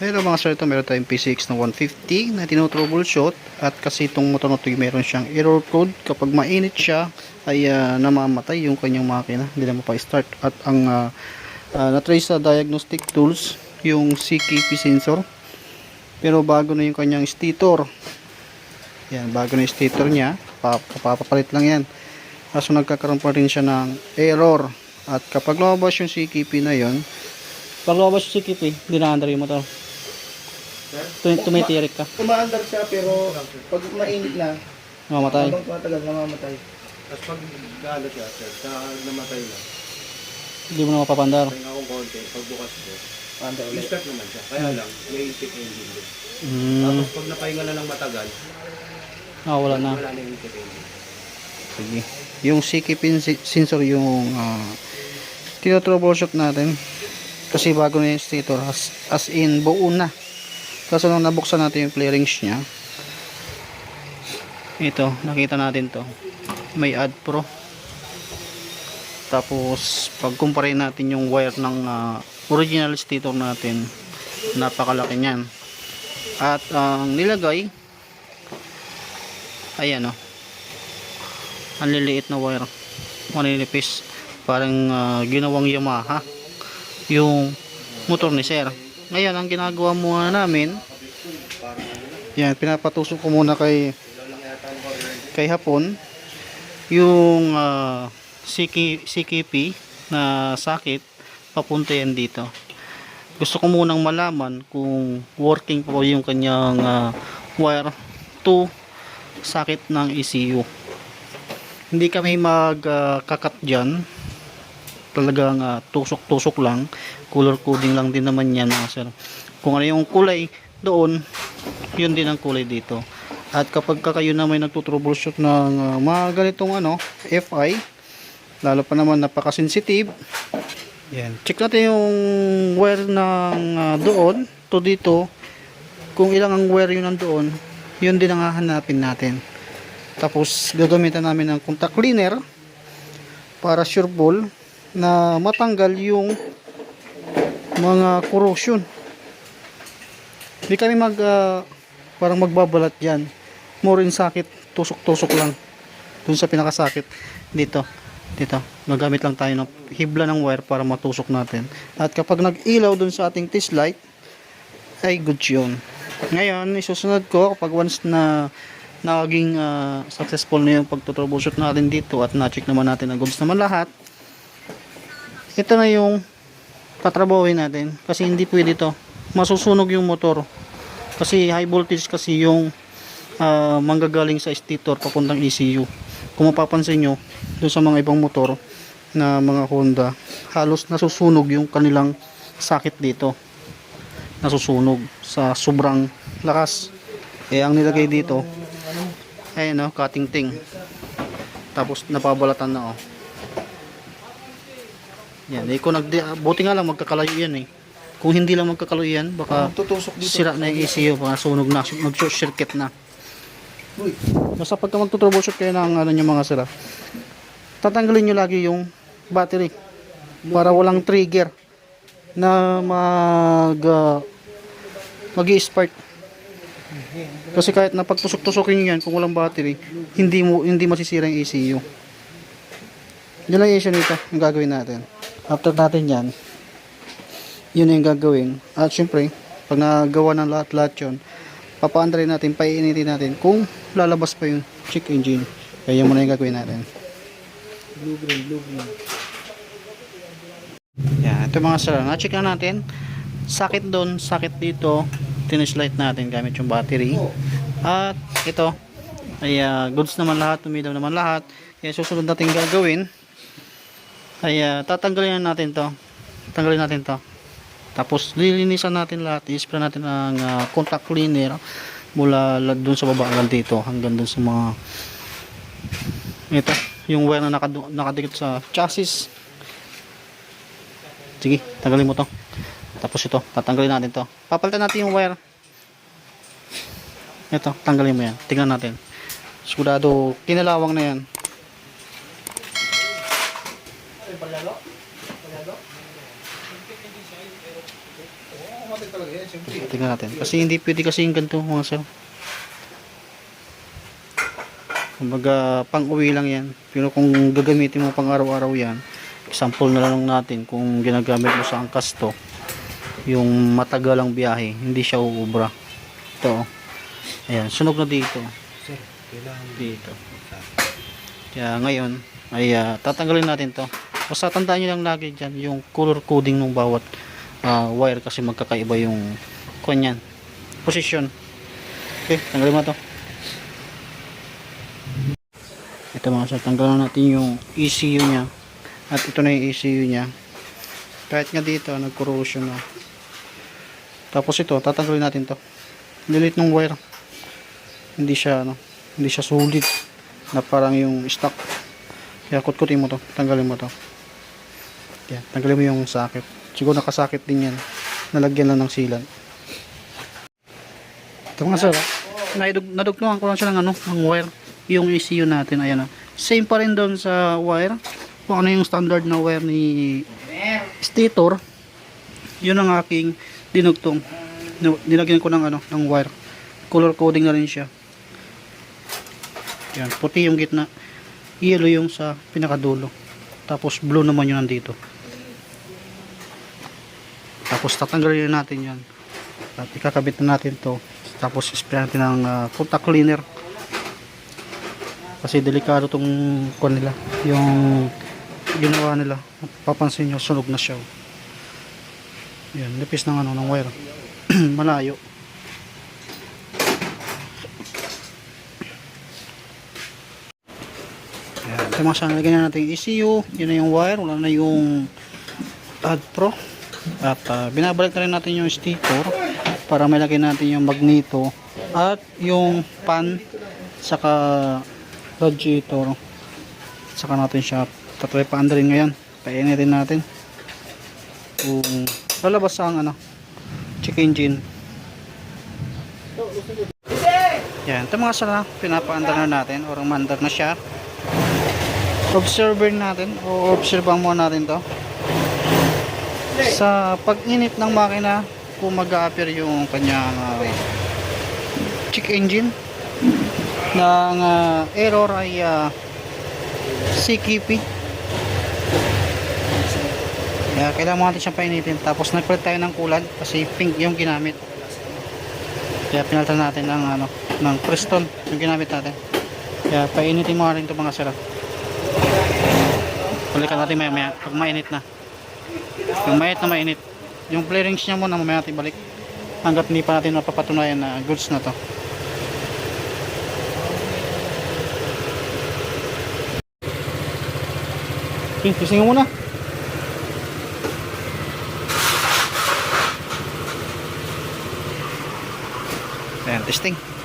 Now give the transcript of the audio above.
Pero mga sir, ito meron tayong PCX na 150 na tinutroubleshoot at kasi itong motor na ito meron siyang error code. Kapag mainit siya ay ah, namamatay yung kanyang makina. Hindi na mapa-start. At ang uh, na-trace sa diagnostic tools yung CKP sensor. Pero bago na yung kanyang stator. Yan bago na yung stator niya pa- papapalit lang yan. Kaso nagkakaroon pa rin siya ng error. At kapag lumabas yung CKP na yon pag lumabas yung CKP dinaandar yung motor Tum- tumitirik ka. Umaandar siya pero pag mainit na, Mamatay. habang tumatagal, namamatay. Tapos pag galo siya, sir, sa namatay na, Hindi mo na mapapandar. pahinga akong konti, pagbukas ko, Andar ulit. i-start naman siya. Kaya lang, may tip engine din. Hmm. Tapos pag napahinga na ng matagal, Ah, wala na. wala na yung tip engine. Sige. Yung CK pin si- sensor yung uh, tinotroubleshoot natin. Kasi bago na yung stator as, as in buo na. Kaso nung nabuksan natin yung clearings niya. Ito, nakita natin to. May add pro. Tapos pag kumpare natin yung wire ng ah, original stator natin, napakalaki niyan. At ang nilagay ayan oh ang liliit na wire maninipis parang ah, ginawang Yamaha yung motor ni sir ngayon ang ginagawa muna namin yan pinapatusok ko muna kay kay hapon yung ah, CK, CKP na sakit papunta yan dito. Gusto ko munang malaman kung working pa yung kanyang ah, wire to sakit ng ECU hindi kami magkakat dyan talagang ah, tusok-tusok lang. Color coding lang din naman yan mga sir. Kung ano yung kulay doon yun din ang kulay dito. At kapag ka kayo na may nagtutroubleshoot ng ah, mga ganitong ano FI lalo pa naman napaka-sensitive yan. Check natin yung wire ng ah, doon to dito. Kung ilang ang wire yun nandoon yun din ang hahanapin natin. Tapos gagamitan namin ng contact cleaner para sure ball na matanggal yung mga corrosion. Hindi kami mag ah, parang magbabalat yan. More in sakit tusok-tusok lang dun sa pinakasakit. Dito dito. Gagamit lang tayo ng hibla ng wire para matusok natin. At kapag nag-ilaw dun sa ating test light ay good yun. Ngayon isusunod ko kapag once na naging ah, successful na yung pagtotroubleshoot natin dito at na-check naman natin na goods naman lahat ito na yung tatrabahuin natin kasi hindi pwede to. Masusunog yung motor. Kasi high voltage kasi yung ah, manggagaling sa stator papuntang ECU kung mapapansin nyo doon sa mga ibang motor na mga Honda halos nasusunog yung kanilang sakit dito. Nasusunog sa sobrang lakas. Eh ang nilagay dito ay no cutting ting tapos napabalatan na oh yan eh kung nagdi buti nga lang magkakalayo yan eh. Kung hindi lang magkakalayo yan baka Tutusok dito. sira na yung ECU baka sunog na mag short circuit na. Uy, basta pagka magtutroubleshoot kayo ng ano nyo mga sira tatanggalin nyo lagi yung battery para walang trigger na mag uh, mag spark kasi kahit na pagtusok-tusokin nyo yan kung walang battery hindi mo hindi masisira yung ECU yun lang yung issue nito yung gagawin natin after natin yan yun na yung gagawin at syempre pag nagawa ng lahat-lahat yun papaandarin natin, paiinitin natin kung lalabas pa yung check engine. Kaya yun muna yung gagawin natin. blue green, blue green. Yan, ito mga sir, na-check na natin. Sakit doon, sakit dito. Tinislight natin gamit yung battery. At ito, ay ah, goods naman lahat, tumidaw naman lahat. Kaya susunod natin gagawin ay ah, tatanggalin na natin to. Tanggalin natin to. Tapos lilinisan natin lahat, i-spray natin ang ah, contact cleaner mula la- dun sa baba hanggang dito, hanggang dun sa mga ito, yung wire na nakadikit sa chassis. Sige, tanggalin mo to. Tapos ito, tatanggalin natin to. Papalitan natin yung wire. Ito, tanggalin mo yan. Tingnan natin. Sigurado, kinalawang na yan. Talaga yan, siyempre. Tingnan natin. Kasi hindi pwede kasi yung ganito mga sir. Kumbaga, pang uwi lang yan. Pero kung gagamitin mo pang araw-araw yan, example na lang natin kung ginagamit mo sa angkas to, yung matagalang biyahe, hindi siya uubra. Ito. oh. Ayan, sunog na dito. Sir, kailangan Dito. Kaya ngayon, ay ah, tatanggalin natin to. Basta tandaan nyo lang lagi dyan, yung color coding ng bawat ah, wire kasi magkakaiba yung kanyan. Position. Okay, tanggalin mo to. Ito mga sir, tanggalan natin yung ECU niya. At ito na yung ECU niya. Kahit nga dito, nag-corrosion na. Tapos ito, tatanggalin natin to. Delete ng wire. Hindi siya, ano, hindi siya solid. Na parang yung stock. Kaya kutkutin mo to. Tanggalin mo to. Yan, tanggalin mo yung socket. Siguro nakasakit din yan. Nalagyan lang ng silan. Ito mga sir, ah. Naidug, nadugtungan ko lang siya ng ano, ng wire. Yung ECU natin, ayan ah. Same pa rin doon sa wire. Kung ano yung standard na wire ni stator. Yun ang aking dinugtong. Nilagyan ko ng ano, ng wire. Color coding na rin siya. Yan, puti yung gitna. Yellow yung sa pinakadulo. Tapos blue naman yun nandito. Tapos tatanggalin natin yan. At ikakabit na natin to. Tapos spray natin ng uh, contact cleaner. Kasi delikado tong nila. Yung ginawa nila. Papansin nyo, sunog na siya. Yan, nipis ng ano, ng wire. Malayo. Yan, sana lagyan na natin yung ECU. Yun na yung wire. Wala na yung Ad Pro. At ah, binabalik na rin natin yung stator para malagay natin yung magneto at yung pan saka radiator. Saka natin siya tatry pa rin ngayon painitin natin. Kung lalabas ang ano check engine. Yan ito mga sala pinapaandar na natin. Or mandar na siya. Observer natin. O observan muna natin to sa pag-init ng makina kung mag-a-appear yung kanyang uh, check engine ng uh, error ay uh, CKP kaya kailangan mo natin siyang painitin. Tapos nagpalit tayo ng kulad kasi pink yung ginamit. Kaya pinalitan natin ng ano ng Preston yung ginamit natin. Kaya painitin mo rin ito mga sila balikan natin maya maya pag mainit na yung mainit na mainit. Yung clearings niya muna mamaya natin balik hanggat hindi pa natin mapapatunayan na goods na to. Okay, kisingin muna. Ayan testing